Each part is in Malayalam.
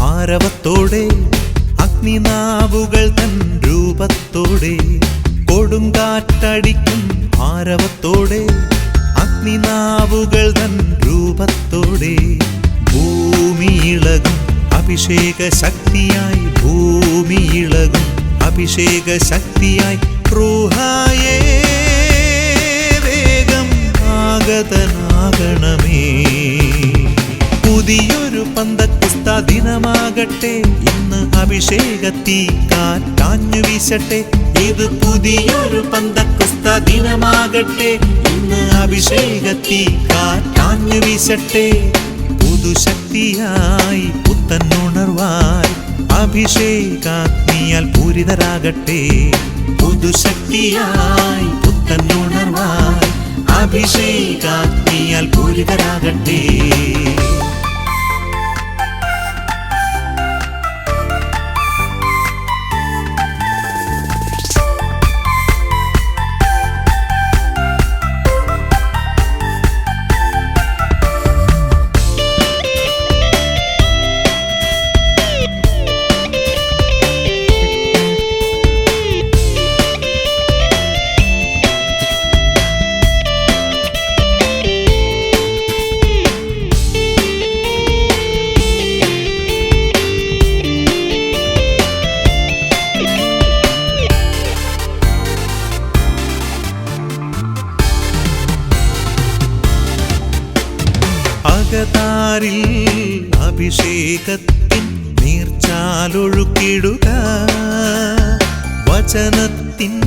ആരവത്തോടെ. അഗ്നിനാവുകൾ തൻ രൂപത്തോടെ. കൊടുങ്കാറ്റടിക്കും ആരവത്തോടെ. അഗ്നിനാവുകൾ തൻ രൂപത്തോടെ. ഭൂമിയിളകും അഭിഷേക ശക്തിയായി. ഭൂമിയിളകും അഭിഷേക ശക്തിയായി. റൂഹായേ വേഗം ആഗതനാകണമേ. പുതിയൊരു ദിനമാകട്ടെ ഇന്ന് അഭിഷേകത്തി കാറ്റാഞ്ഞു വീശട്ടെ. ഇത് പുതിയൊരു പന്തക്രിസ്ത ദിനമാകട്ടെ ഇന്ന് അഭിഷേകത്തി കാറ്റാഞ്ഞു വീശട്ടെ. പുതുശക്തിയായി പുത്തൻ ഉണർവായി അഭിഷേകാഗ്നിയാൽ പൂരിതരാകട്ടെ. പുതുശക്തിയായി പുത്തൻ ഉണർവായി അഭിഷേകാഗ്നിയാൽ പൂരിതരാകട്ടെ. അകതാരിൽ അഭിഷേകത്തിൻ നീർച്ചാലൊഴുക്കിടുക. വചനത്തിൻ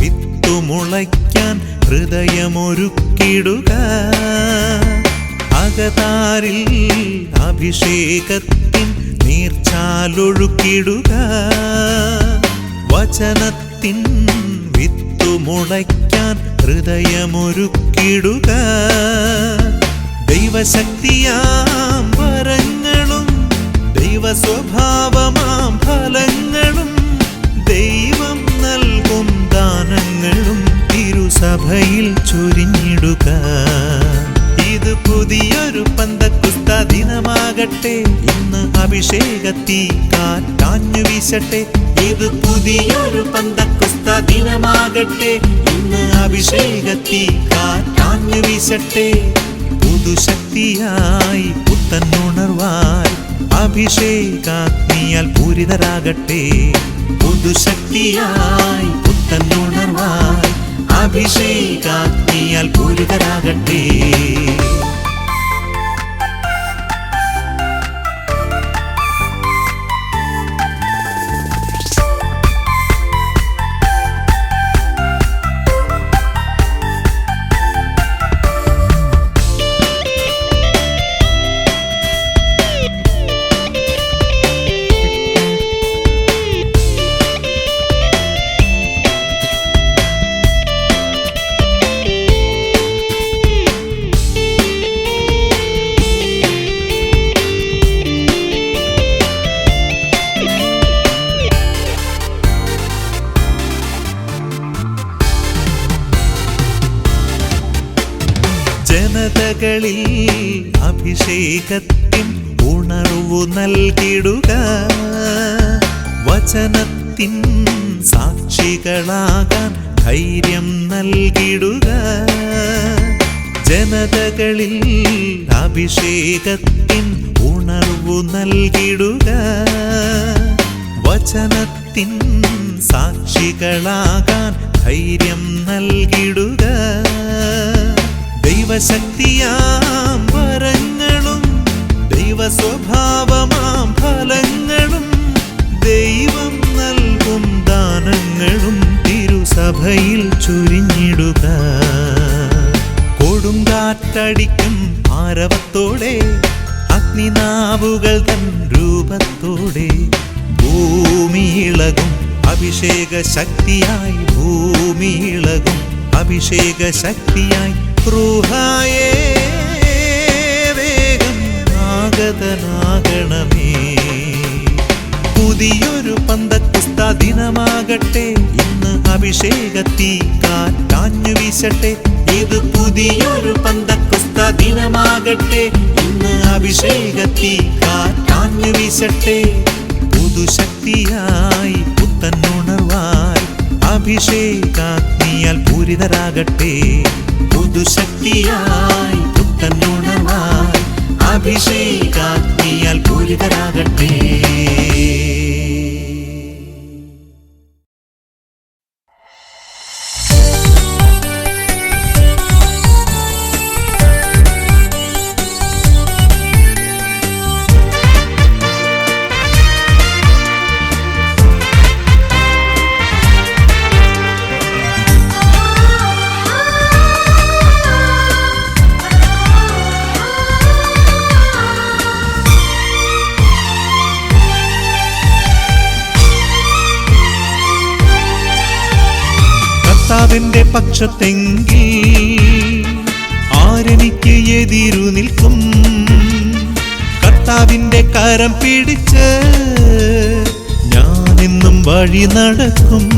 വിത്തുമുളയ്ക്കാൻ ഹൃദയമൊരുക്കിടുക. അകതാരിൽ അഭിഷേകത്തിൻ നീർച്ചാലൊഴുക്കിടുക. വചനത്തിൻ വിത്തുമുളയ്ക്കാൻ ഹൃദയമൊരുക്കിടുക. ദൈവശക്തിയാം വരങ്ങളും ദൈവ സ്വഭാവമാം ഫലങ്ങളും ദൈവം നൽകും ദാനങ്ങളും തിരുസഭയിൽ ചൊരിഞ്ഞിടുക. ഇത് പുതിയൊരു പന്തക്കുസ്ത ദിനമാകട്ടെ ഇന്ന് അഭിഷേകത്തി കാറ്റാഞ്ഞു വീശട്ടെ. ഇത് പുതിയൊരു പന്തക്കുസ്ത ദിനമാകട്ടെ ഇന്ന് അഭിഷേകത്തി കാറ്റാഞ്ഞു വീശട്ടെ. പുതുശക്തിയായി പുത്തനുണർവായി അഭിഷേകാഗ്നിയാൽ പൂരിതരാകട്ടെ. പുതുശക്തിയായി പുത്തനുണർവായി അഭിഷേകാഗ്നിയാൽ പൂരിതരാകട്ടെ. അഭിഷേകത്തിൻ ഉണർവു നൽകിടുക. വചനത്തിൻ സാക്ഷികളാകാൻ ധൈര്യം നൽകിടുക. ജനതകളിൽ അഭിഷേകത്തിൻ ഉണർവു നൽകിടുക. വചനത്തിൻ സാക്ഷികളാകാൻ ധൈര്യം നൽകിടുക. ദൈവശക്തിയാം സ്വഭാവമാം ഫലങ്ങളും ദൈവം നൽകും ദാനങ്ങളും തിരുസഭയിൽ ചുരിഞ്ഞിടുക കൊടുങ്കാറ്റടിക്കും ആരവത്തോടെ അഗ്നിനാവുകൾ തൻ രൂപത്തോടെ. ഭൂമിയിളകും അഭിഷേക ശക്തിയായി ഭൂമിയിളകും അഭിഷേക ശക്തിയായി. റൂഹായേ ആഗതനാകണമേ പുതിയൊരു പന്തക്കുസ്ത ദിനമാകട്ടെ ഇന്ന് അഭിഷേകത്തി കാറ്റാഞ്ഞു വീശട്ടെ. ഇത് പുതിയൊരു പന്തക്കുസ്ത ദിനമാകട്ടെ ഇന്ന് അഭിഷേകത്തി കാറ്റാഞ്ഞു വീശട്ടെ. പുതുശക്തിയായി പുത്തനുണർവായി അഭിഷേകാഗ്നിയാൽ പൂരിതരാകട്ടെ. പുതുശക്തിയായി പുത്തനുണർവായി അഭിഷേകാഗ്നിയാൽ പൂരിതരാകട്ടെ. പക്ഷത്തെങ്കിൽ ആരെനിക്ക് എതിരു നിൽക്കും. കർത്താവിന്റെ കരം പിടിച്ച് ഞാനെന്നും വഴി നടക്കും.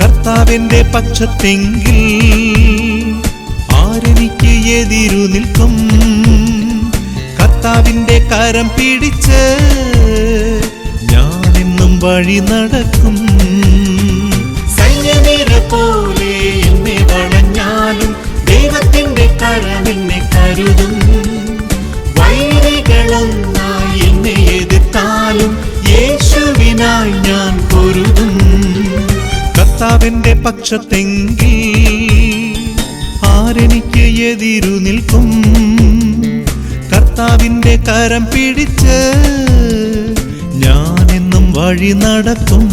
കർത്താവിന്റെ പക്ഷത്തെങ്കിൽ ആരെനിക്ക് എതിരു നിൽക്കും. കർത്താവിന്റെ കരം പിടിച്ച് ഞാനെന്നും വഴി നടക്കും. സൈന്യനിര പോലെ എന്നെ വളഞ്ഞാലും ദൈവത്തിന്റെ കരമെന്നെ കരുതും. വൈരികളൊന്നായി എന്നെ എതിർത്താലും യേശുവിനായി ഞാൻ പൊരുതും. കർത്താവിന്റെ പക്ഷത്തെങ്കിൽ ആരെനിക്ക് എതിരു നിൽക്കും. കർത്താവിന്റെ കരം പിടിച്ച് ഞാനെന്നും വഴി നടക്കും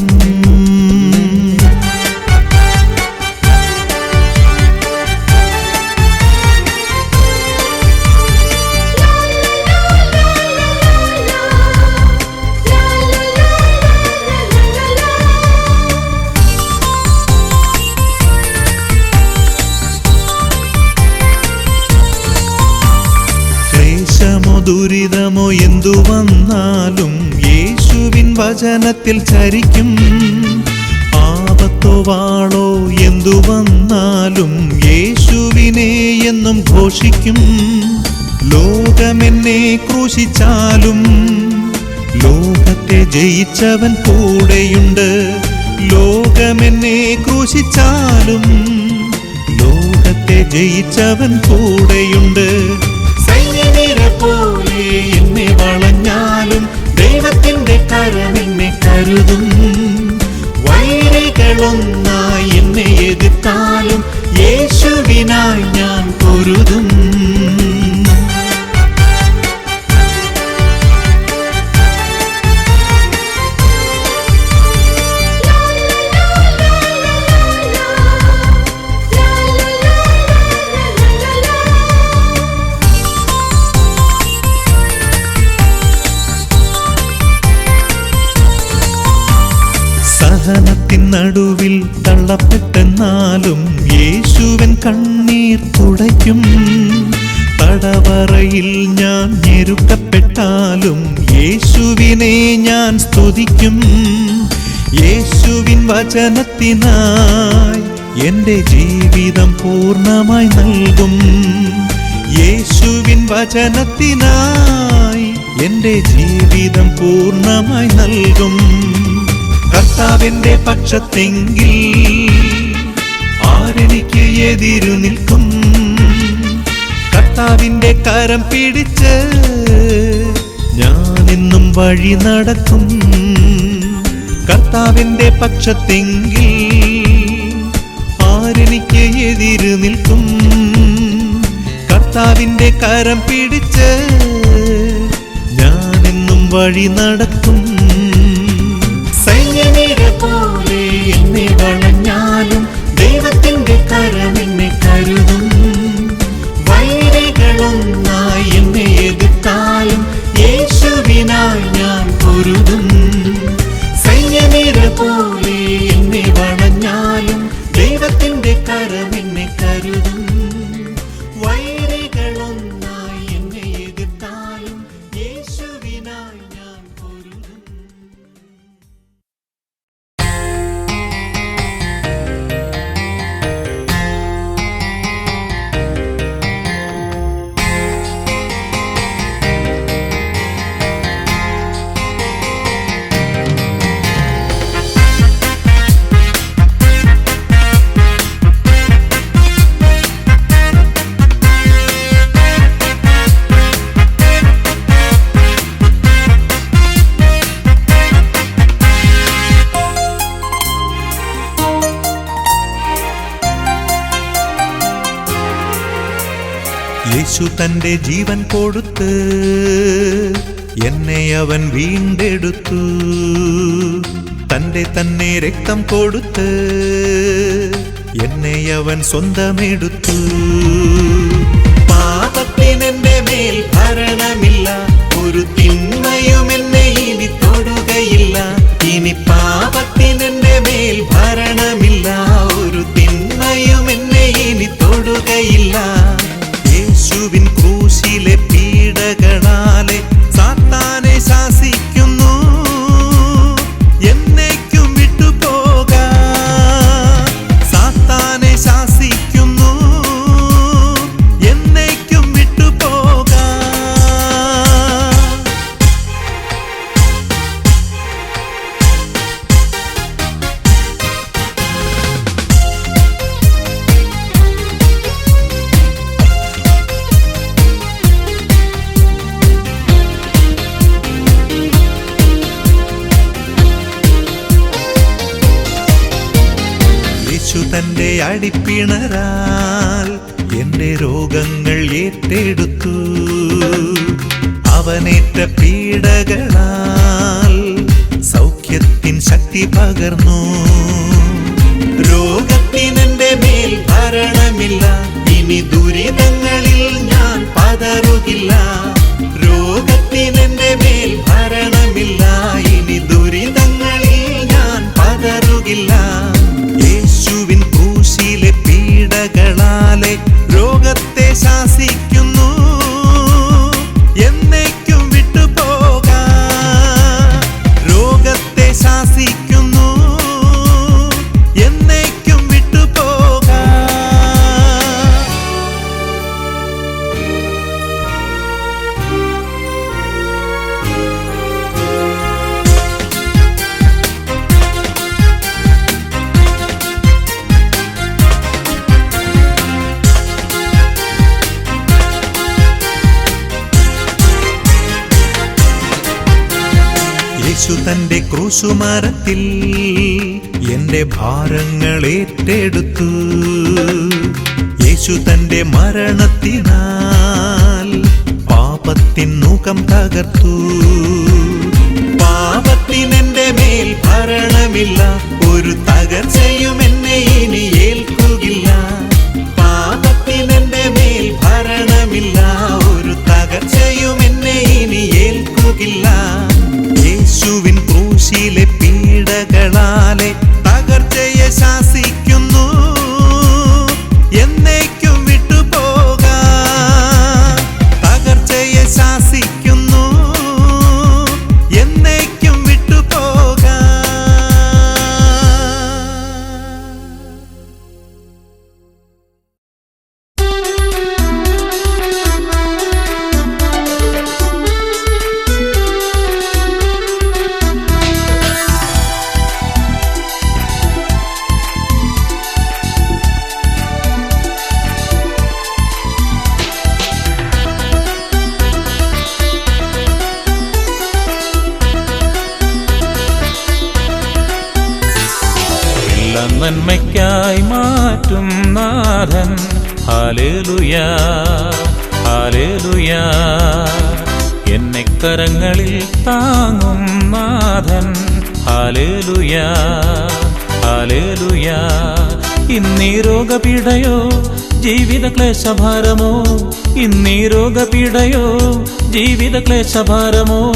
ദുരിതമോ എന്തു വന്നാലും യേശുവിൻ വചനത്തിൽ ചരിക്കും. ആപത്തോ വാളോ എന്തു വന്നാലും യേശുവിനെ എന്നും ഘോഷിക്കും. ലോകമെന്നെ ക്രൂശിച്ചാലും ലോകത്തെ ജയിച്ചവൻ കൂടെയുണ്ട്. ലോകമെന്നെ ക്രൂശിച്ചാലും ലോകത്തെ ജയിച്ചവൻ കൂടെയുണ്ട്. വൈരികളൊന്നായി എന്നെ എതിർത്താലും യേശുവിനായി ഞാൻ പൊരുതും. സഹനത്തിൻ നടുവിൽ തള്ളപ്പെട്ടെന്നാലും യേശുവൻ കണ്ണീർ തുടയ്ക്കും. തടവറയിൽ ഞാൻ ഞെരുക്കപ്പെട്ടാലും യേശുവിനെ ഞാൻ സ്തുതിക്കും. യേശുവിൻ വചനത്തിനായി എന്റെ ജീവിതം പൂർണമായി നൽകും. യേശുവിൻ വചനത്തിനായി എന്റെ ജീവിതം പൂർണമായി നൽകും. കർത്താവിന്റെ പക്ഷത്തെങ്കിൽ ആരെനിക്ക് എതിരു നിൽക്കും? കർത്താവിന്റെ കരം പിടിച്ച് ഞാനെന്നും വഴി നടക്കും. കർത്താവിന്റെ പക്ഷത്തെങ്കിൽ ആരെനിക്ക് എതിരു നിൽക്കും? കർത്താവിന്റെ കരം പിടിച്ച് ഞാനെന്നും വഴി നടക്കും. പോലെ തന്റെ ജീവൻ കൊടുത്ത് എന്നെ അവൻ വീണ്ടെടുത്തു. തന്റെ തന്നെ രക്തം കൊടുത്ത് എന്നെ അവൻ സ്വന്തമെടുത്തു. പാപത്തിനെന്റെ മേൽ ഭരണമില്ല ഒരു തിന്മയും എന്നെ ഇനി തൊടുകയില്ല. ഇനി പാപത്തിനെന്റെ മേൽ ഭരണമില്ല ഒരു തിന്മയും എന്നെ ഇനി തൊടുകയില്ല. യേശുവിൻ ക്രൂശിലെ യേശു തന്റെ അടിപ്പിണരാൽ എന്റെ രോഗങ്ങൾ ഏറ്റെടുത്തു. അവനേറ്റ പീഡകളാൽ സൗഖ്യത്തിൻ ശക്തി പകർന്നു. രോഗത്തിനെന്റെ മേൽ ഭരണമില്ല. ഇനി ദുരിതങ്ങളിൽ ഞാൻ പതറുകില്ല. രോഗത്തിനെന്റെ മേൽ ഭരണമില്ല. ഇനി ദുരിതങ്ങളിൽ ഞാൻ പതറുകില്ല. യേശു തന്റെ ക്രൂശുമരത്തിൽ എന്റെ ഭാരങ്ങൾ ഏറ്റെടുത്തു. യേശു തന്റെ മരണത്തിനാൽ പാപത്തിൻ മുഖം തകർത്തു. പാപത്തിനെന്റെ മേൽ ഭരണമില്ല ഒരു തകർച്ചയും എന്നെ ഇനി ഏൽക്കുകില്ല പാപത്തിനെന്റെ മേൽ ഭരണമില്ല ഹാലേലുയാ എന്നെ കരങ്ങളിൽ താങ്ങും നാഥൻ. ഹാലേലുയാ ഹാലേലുയാ ഇന്നീ രോഗപീഠയോ ജീവിത ക്ലേശഭാരമോ ഇന്നീ രോഗപീഠയോ ജീവിത ക്ലേശഭാരമോ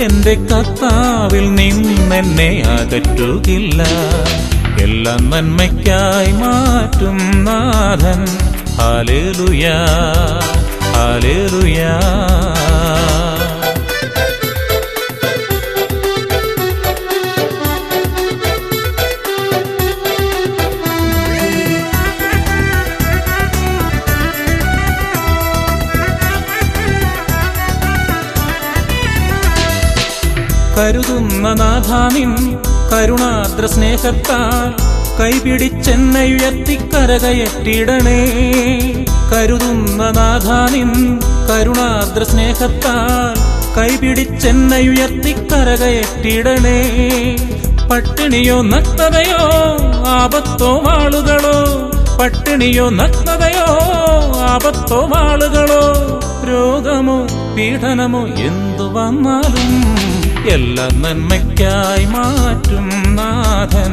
എന്റെ കർത്താവിൽ നിന്നെന്നെ അകറ്റുകില്ല. എല്ലാം നന്മയ്ക്കായി മാറ്റും നാഥൻ. കരുതുന്ന നാഥാനിൻ കരുണാദ്ര സ്നേഹത്താൽ കൈപിടിച്ചെന്നയുയർത്തി കരകയറ്റിടണേ കരുതുന്ന നാഥാനിൻ കരുണാദ്ര സ്നേഹത്താൽ കൈപിടിച്ചെന്നയുയർത്തി കരകയറ്റിടണേ പട്ടിണിയോ നഗ്നതയോ ആപത്തോ ആളുകളോ പട്ടിണിയോ നഗ്നതയോ ആപത്തോ ആളുകളോ രോഗമോ പീഡനമോ എന്തു വന്നാലും എല്ലാം നന്മയ്ക്കായി മാറ്റും നാഥൻ.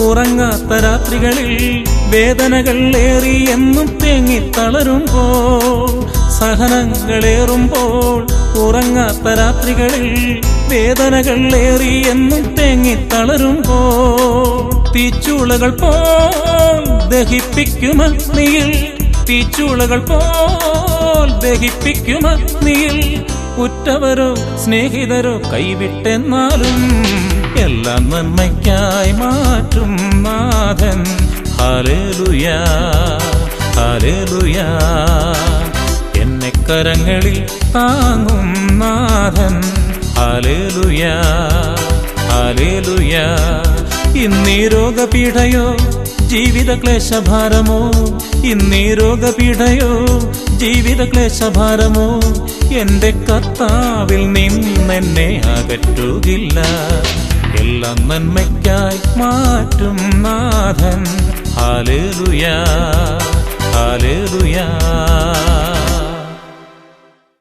ഉറങ്ങാത്ത രാത്രികളിൽ വേദനകൾ ഏറി എന്നും തേങ്ങിത്തളരുമ്പോൾ സഹനങ്ങളേറുമ്പോൾ ഉറങ്ങാത്ത രാത്രികളിൽ വേദനകൾ ഏറി എന്നും തേങ്ങിത്തളരുമ്പോൾ തീച്ചൂളകൾ പോൽ ദഹിപ്പിക്കുമീൽ തീച്ചൂളകൾ പോൽ ദഹിപ്പിക്കുമീൽ ഉറ്റവരോ സ്നേഹിതരോ കൈവിട്ടെന്നാലും എല്ലാം നന്മയ്ക്കായി മാറ്റും നാഥൻ. ഹലേലുയാ ഹലേലുയാ എന്നെ കരങ്ങളിൽ താങ്ങും നാഥൻ. ഹലേലുയാ ഹലേലുയാ ഇന്നീ രോഗപീഠയോ ജീവിത ക്ലേശഭാരമോ ഇന്നീ രോഗപീഠയോ ജീവിത ക്ലേശഭാരമോ എന്റെ കർത്താവിൽ നിന്നെന്നെ അകറ്റുകില്ല. എല്ലാം നന്മയ്ക്കായി മാറ്റും നാഥൻ ഹാലേലുയാ ഹാലേലുയാ